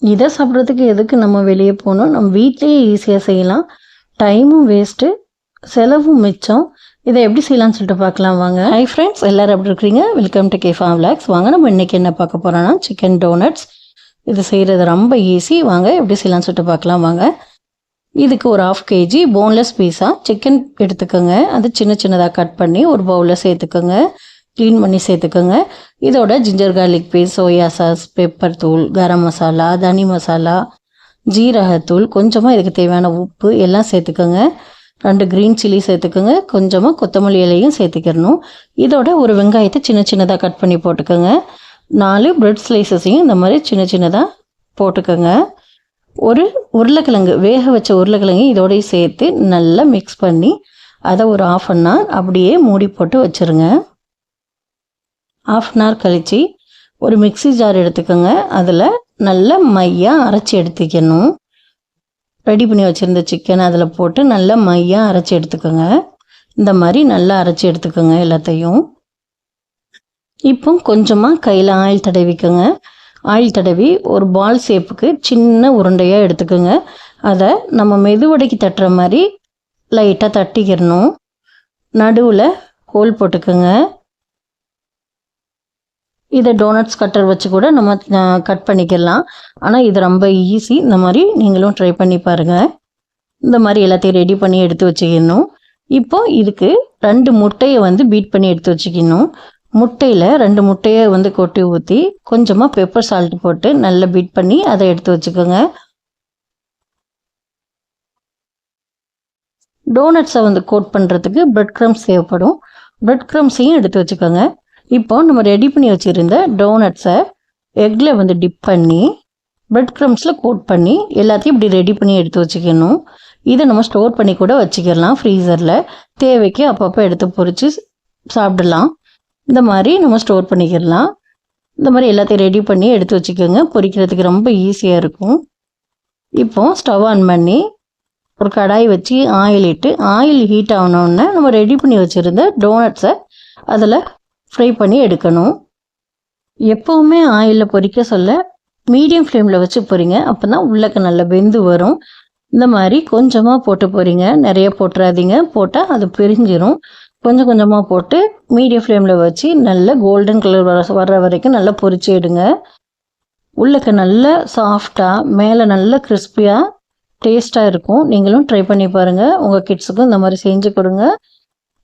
இதை சாப்பிட்றதுக்கு எதுக்கு நம்ம வெளியே போகணும்? நம்ம வீட்லேயே ஈஸியாக செய்யலாம். டைமும் வேஸ்ட்டு செலவும் மிச்சம். இதை எப்படி செய்யலாம்னு சொல்லிட்டு பார்க்கலாம் வாங்க. ஹை ஃப்ரெண்ட்ஸ் எல்லோரும் எப்படி இருக்கிறீங்க? வெல்கம் டு கேஃபா விளாக்ஸ் வாங்க நம்ம இன்றைக்கி என்ன பார்க்க போகிறோன்னா சிக்கன் டோனட்ஸ் இது செய்கிறது ரொம்ப ஈஸி வாங்க எப்படி செய்யலாம்னு சொல்லிட்டு பார்க்கலாம் வாங்க. இதுக்கு ஒரு ஆஃப் கேஜி போன்லெஸ் பீஸாக சிக்கன் எடுத்துக்கோங்க. அது சின்ன சின்னதாக கட் பண்ணி ஒரு பவுலில் சேர்த்துக்கோங்க. க்ளீன் பண்ணி சேர்த்துக்கோங்க. இதோட ginger garlic paste soya sauce pepper தூள் கரம் மசாலா தனி மசாலா ஜீரகத்தூள் கொஞ்சமாக இதுக்கு தேவையான உப்பு எல்லாம் சேர்த்துக்கோங்க. ரெண்டு க்ரீன் சில்லி சேர்த்துக்கோங்க. கொஞ்சமாக கொத்தமல்லி இலையும் சேர்த்துக்கிறணும் இதோட ஒரு வெங்காயத்தை சின்ன சின்னதாக கட் பண்ணி போட்டுக்கோங்க. நாலு பிரெட் ஸ்லைசஸையும் இந்த மாதிரி சின்ன சின்னதாக போட்டுக்கோங்க. ஒரு உருளைக்கிழங்கு வேக வச்ச உருளைக்கிழங்கு இதோடய சேர்த்து நல்லா மிக்ஸ் பண்ணி அதை ஒரு ஆஃப் அன் ஹவர் அப்படியே மூடி போட்டு வச்சுருங்க. ஆஃப் அன் ஹவர் கழித்து ஒரு மிக்சி ஜார் எடுத்துக்கோங்க. அதில் நல்ல மையாக அரைச்சி எடுத்துக்கணும். ரெடி பண்ணி வச்சுருந்த சிக்கன் அதில் போட்டு நல்லா மையாக அரைச்சி எடுத்துக்கோங்க. இந்த மாதிரி நல்லா அரைச்சி எடுத்துக்கோங்க எல்லாத்தையும். இப்போ கொஞ்சமாக கையில் ஆயில் தடவிக்கோங்க. ஆயில் தடவி ஒரு பால் ஷேப்புக்கு சின்ன உருண்டையாக எடுத்துக்கோங்க. அதை நம்ம மெதுவடைக்கு தட்டுற மாதிரி லைட்டாக தட்டிக்கிறணும் நடுவில் ஹோல் போட்டுக்கோங்க. இதை டோனட்ஸ் கட்டர் வச்சு கூட நம்ம கட் பண்ணிக்கலாம். ஆனால் இது ரொம்ப ஈஸி இந்த மாதிரி நீங்களும் ட்ரை பண்ணி பாருங்கள் இந்த மாதிரி எல்லாத்தையும் ரெடி பண்ணி எடுத்து வச்சுக்கணும். இப்போ இதுக்கு ரெண்டு முட்டையை வந்து பீட் பண்ணி எடுத்து வச்சுக்கணும். முட்டையில் ரெண்டு முட்டையை வந்து கொட்டி ஊற்றி கொஞ்சமாக பெப்பர் சால்ட் போட்டு நல்லா பீட் பண்ணி அதை எடுத்து வச்சுக்கோங்க. டோனட்ஸை வந்து கோட் பண்ணுறதுக்கு பிரெட் க்ரம்ஸ் தேவைப்படும். பிரெட் க்ரம்ஸையும் எடுத்து வச்சுக்கோங்க. இப்போ நம்ம ரெடி பண்ணி வச்சுருந்த டோனட்ஸை எக்கில் வந்து டிப் பண்ணி பிரெட் க்ரம்ஸில் கோட் பண்ணி எல்லாத்தையும் இப்படி ரெடி பண்ணி எடுத்து வச்சுக்கணும். இதை நம்ம ஸ்டோர் பண்ணி கூட வச்சுக்கலாம் ஃப்ரீசரில் தேவைக்கு அப்பப்போ எடுத்து பொறிச்சு சாப்பிடலாம். இந்த மாதிரி நம்ம ஸ்டோர் பண்ணிக்கிடலாம் இந்த மாதிரி எல்லாத்தையும் ரெடி பண்ணி எடுத்து வச்சுக்கோங்க. பொரிக்கிறதுக்கு ரொம்ப ஈஸியாக இருக்கும். இப்போ ஸ்டவ் ஆன் பண்ணி ஒரு கடாய் வச்சு ஆயில் இட்டு ஆயில் ஹீட் ஆகணுன்னே நம்ம ரெடி பண்ணி வச்சுருந்த டோனட்ஸை அதில் ஃப்ரை பண்ணி எடுக்கணும். எப்போவுமே ஆயிலில் பொறிக்க சொல்ல மீடியம் ஃப்ளேமில் வச்சு பொறிங்க. அப்போ தான் உள்ளக்க நல்ல வெந்து வரும். இந்த மாதிரி கொஞ்சமாக போட்டு போகிறீங்க நிறைய போட்டுறாதீங்க. போட்டால் அது பிரிஞ்சிடும் கொஞ்சம் கொஞ்சமாக போட்டு மீடியம் ஃப்ளேமில் வச்சு நல்ல கோல்டன் கலர் வர வர்ற வரைக்கும் நல்லா பொறிச்சு எடுங்க. உள்ளக்க நல்ல சாஃப்டாக மேலே நல்ல கிறிஸ்பியாக டேஸ்ட்டாக இருக்கும். நீங்களும் ட்ரை பண்ணி பாருங்கள் உங்கள் கிட்ஸுக்கும் இந்த மாதிரி செஞ்சு கொடுங்க.